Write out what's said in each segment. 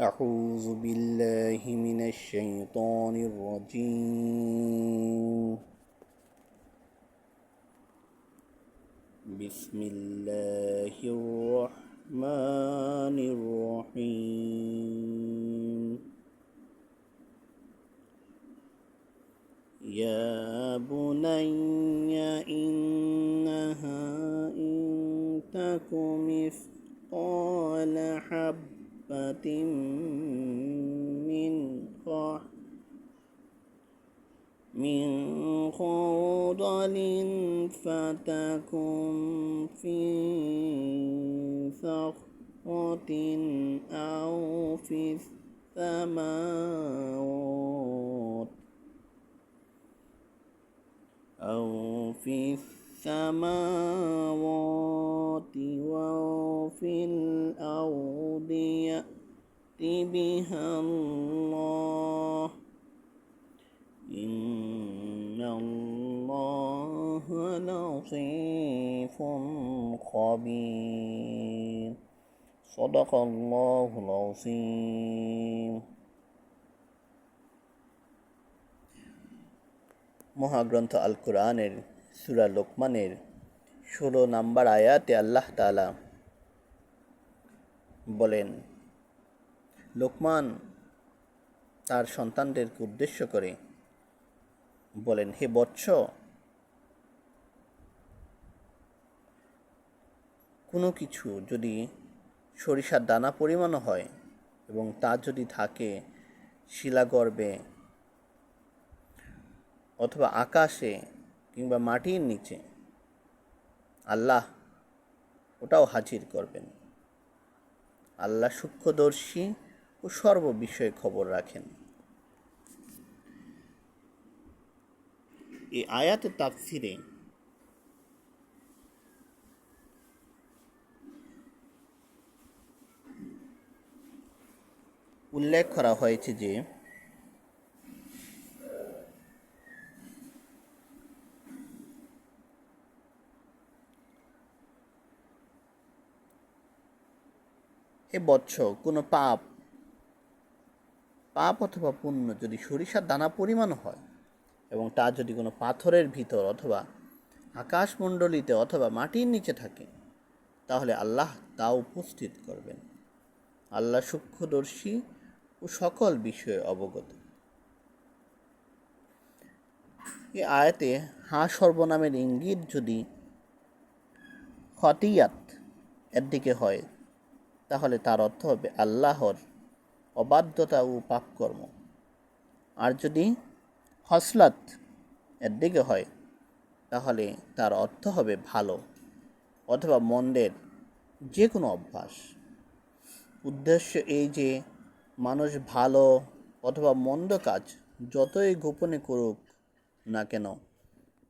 أعوذ بالله من الشيطان الرجيم. بسم الله الرحمن الرحيم. يا بني إنها إن تك مثقال من من خردل فتكن في صخرة أو في السماوات أو في السماوات وفي الأرض يأت بها الله إن الله لطيف خبير صدق الله العظيم মহাগ্রন্থ আল কোরআনের সুরা লোকমানের ষোলো নাম্বার আয়াতে আল্লাহ তালা বলেন, লোকমান তার সন্তানদেরকে উদ্দেশ্য করে বলেন, হে বৎস, কোনো কিছু যদি সরিষার দানা পরিমাণও হয় এবং তা যদি থাকে শিলাগর্ভে অথবা আকাশে কিংবা মাটির নিচে আল্লাহ ওটাও হাজির করবেন। আল্লাহ সূক্ষ্মদর্শী ও সর্ববিষয়ে খবর রাখেন। এই আয়াতে তাফসিরে উল্লেখ করা হয়েছে যে হে বৎস কোনো পাপ পাপ অথবা পুণ্য যদি সরিষার দানা পরিমাণ হয় এবং তা যদি কোনো পাথরের ভিতর অথবা আকাশমণ্ডলীতে অথবা মাটির নিচে থাকে, তাহলে আল্লাহ তা উপস্থিত করবেন। আল্লাহ সূক্ষ্মদর্শী ও সকল বিষয়ে অবগত। এই আয়াতে হা সর্বনামের ইঙ্গিত যদি খতিয়াত এর দিকে হয় তাহলে তার অর্থ হবে আল্লাহর অবাধ্যতা ও পাপকর্ম। আর যদি হসলাত এর দিকে হয়, তাহলে তার অর্থ হবে ভালো অথবা মন্দের যে কোনো অভ্যাস। উদ্দেশ্য এই যে মানুষ ভালো অথবা মন্দ কাজ যতই গোপনে করুক না কেন,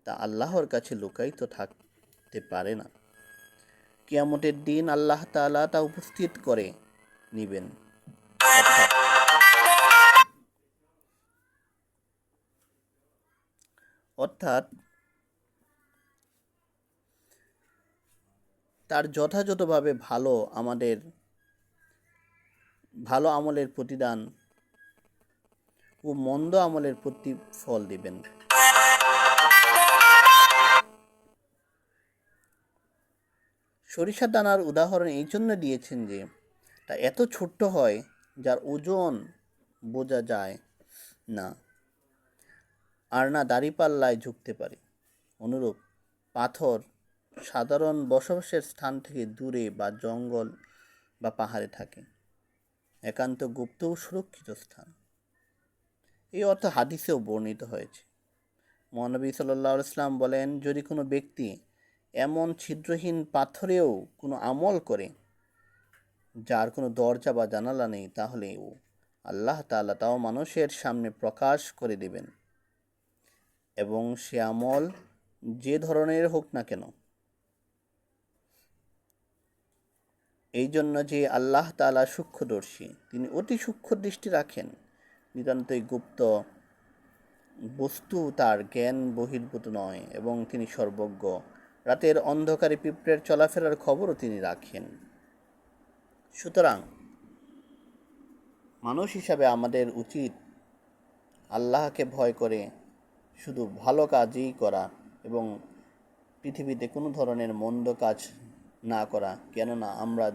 তা আল্লাহর কাছে লুকায়িত থাকতে পারে না। কিয়ামতের দিন আল্লাহ তাআলা তা উপস্থিত করে নিবেন। অর্থাৎ অর্থাৎ তার যথাযথভাবে ভালো আমাদের, ভালো আমলের প্রতিদান ও মন্দ আমলের প্রতিফল দিবেন। সরিষার দানার উদাহরণ এই জন্য দিয়েছেন যে, তা এত ছোট্ট হয়, যার ওজন বোঝা যায় না। আর না, দাড়িপাল্লায় ঝুঁকতে পারে। অনুরূপ, পাথর সাধারণ বসবাসের স্থান থেকে দূরে বা জঙ্গল বা পাহাড়ে থাকে। একান্ত গুপ্ত ও সুরক্ষিত স্থান। এই অর্থ হাদিসেও বর্ণিত হয়েছে। মহানবী সাল্লাহ ইসলাম বলেন, যদি কোনো ব্যক্তি এমন ছিদ্রহীন পাথরেও কোনো আমল করে, যার কোনো দরজা বা জানালা নেই তাহলে ও আল্লাহ তাআলা তাও মানুষের সামনে প্রকাশ করে দেবেন। এবং সে আমল যে ধরনের হোক না কেন, এই জন্য যে আল্লাহ তাআলা সূক্ষ্মদর্শী, তিনি অতি সূক্ষ্ম দৃষ্টি রাখেন। নিতান্তই গুপ্ত বস্তু তার জ্ঞান বহির্ভূত নয়, এবং তিনি সর্বজ্ঞ। রাতের অন্ধকারে পিঁপড়ের চলাফেরার খবরও তিনি রাখেন। সুতরাং মানুষ হিসাবে আমাদের উচিত আল্লাহকে ভয় করে শুধু ভালো কাজই করা এবং পৃথিবীতে কোনো ধরনের মন্দ কাজ না করা। কেননা আমরা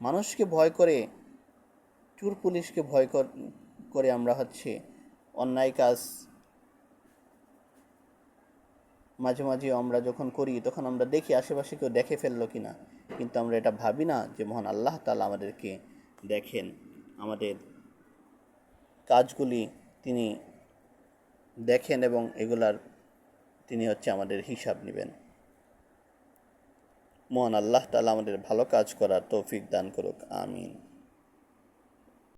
মানুষকে ভয় করে, চুর পুলিশকে ভয় কর- আমরা হচ্ছে অন্যায় কাজ মাঝে মাঝে আমরা যখন করি, তখন আমরা দেখি আশেপাশে কেউ দেখে ফেলল কি না কিন্তু আমরা এটা ভাবি না যে মহান আল্লাহ তালা আমাদেরকে দেখেন। আমাদের কাজগুলি তিনি দেখেন এবং এগুলার তিনি হচ্ছে আমাদের হিসাব নেবেন। মহান আল্লাহ তালা আমাদের ভালো কাজ করার তৌফিক দান করুক। আমিন।